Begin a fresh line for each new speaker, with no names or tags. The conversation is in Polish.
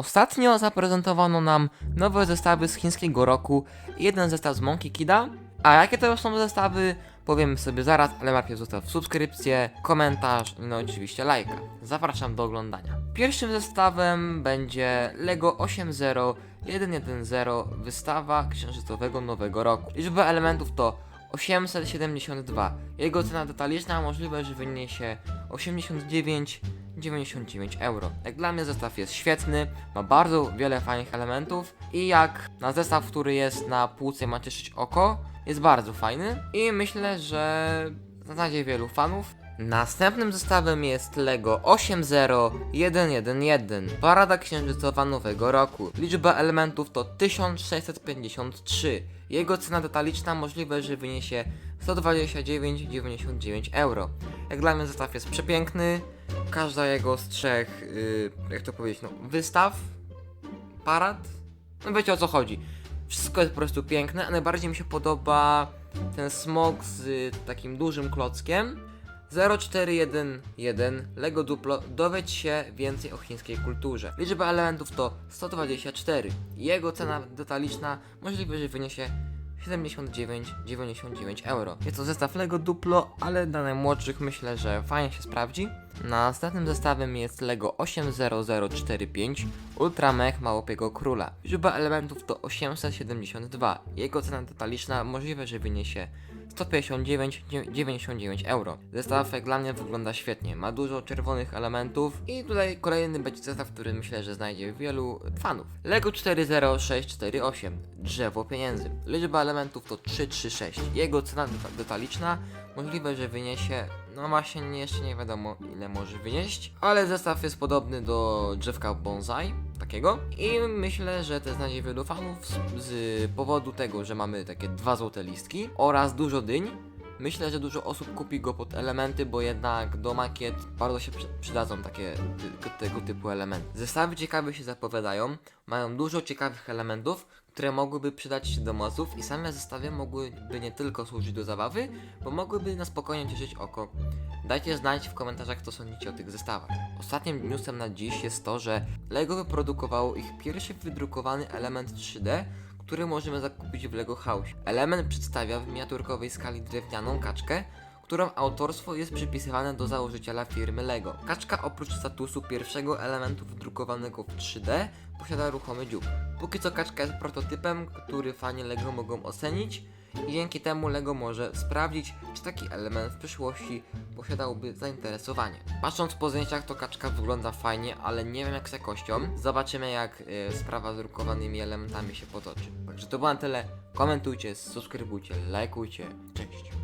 Ostatnio zaprezentowano nam nowe zestawy z chińskiego roku i jeden zestaw z Monkey Kida. A jakie to są zestawy, powiemy sobie zaraz, ale najpierw zostaw subskrypcję, komentarz i no oczywiście lajka. Zapraszam do oglądania. Pierwszym zestawem będzie LEGO 80110 wystawa księżycowego nowego roku. Liczba elementów to 872. Jego cena detaliczna możliwe, że wyniesie 89,99 euro. Jak dla mnie zestaw jest świetny, ma bardzo wiele fajnych elementów i jak na zestaw, który jest na półce ma cieszyć oko, jest bardzo fajny i myślę, że znajdzie wielu fanów. Następnym zestawem jest LEGO 80111 Parada Księżycowa Nowego Roku. Liczba elementów to 1653. Jego cena detaliczna możliwe, że wyniesie 129,99 euro. Jak dla mnie zestaw jest przepiękny. Każda jego z trzech, yy, jak to powiedzieć, no, wystaw, parad, no wiecie o co chodzi. Wszystko jest po prostu piękne, a najbardziej mi się podoba ten smog z y, takim dużym klockiem. 0411 Lego Duplo dowiedz się więcej o chińskiej kulturze. Liczba elementów to 124. Jego cena detaliczna możliwe, że wyniesie 79,99 euro. Jest to zestaw Lego Duplo, ale dla najmłodszych myślę, że fajnie się sprawdzi. Następnym zestawem jest Lego 80045 Ultra Mech Małopiego Króla. Liczba elementów to 872. Jego cena detaliczna możliwe, że wyniesie 159,99 euro. Zestaw jak dla mnie wygląda świetnie. Ma dużo czerwonych elementów i tutaj kolejny będzie zestaw, który myślę, że znajdzie wielu fanów. Lego 40648 Drzewo pieniędzy. Liczba elementów to 336. Jego cena deta- detaliczna możliwe, że wyniesie no właśnie nie, jeszcze nie wiadomo ile może wynieść, ale zestaw jest podobny do drzewka bonsai, takiego. I myślę, że to znajdzie wielu fanów z, z powodu tego, że mamy takie dwa złote listki oraz dużo dyń. Myślę, że dużo osób kupi go pod elementy, bo jednak do makiet bardzo się przy, przydadzą takie tego typu elementy. Zestawy ciekawe się zapowiadają, mają dużo ciekawych elementów, które mogłyby przydać się do moców i same zestawy mogłyby nie tylko służyć do zabawy, bo mogłyby na spokojnie cieszyć oko. Dajcie znać w komentarzach, co sądzicie o tych zestawach. Ostatnim newsem na dziś jest to, że LEGO wyprodukowało ich pierwszy wydrukowany element 3D, który możemy zakupić w LEGO House. Element przedstawia w miniaturkowej skali drewnianą kaczkę, którą autorstwo jest przypisywane do założyciela firmy LEGO. Kaczka oprócz statusu pierwszego elementu wydrukowanego w 3D posiada ruchomy dziób. Póki co kaczka jest prototypem, który fani LEGO mogą ocenić i dzięki temu LEGO może sprawdzić, czy taki element w przyszłości posiadałby zainteresowanie. Patrząc po zdjęciach to kaczka wygląda fajnie, ale nie wiem jak z jakością. Zobaczymy jak y, sprawa z drukowanymi elementami się potoczy. Także to było na tyle. Komentujcie, subskrybujcie, lajkujcie. Cześć!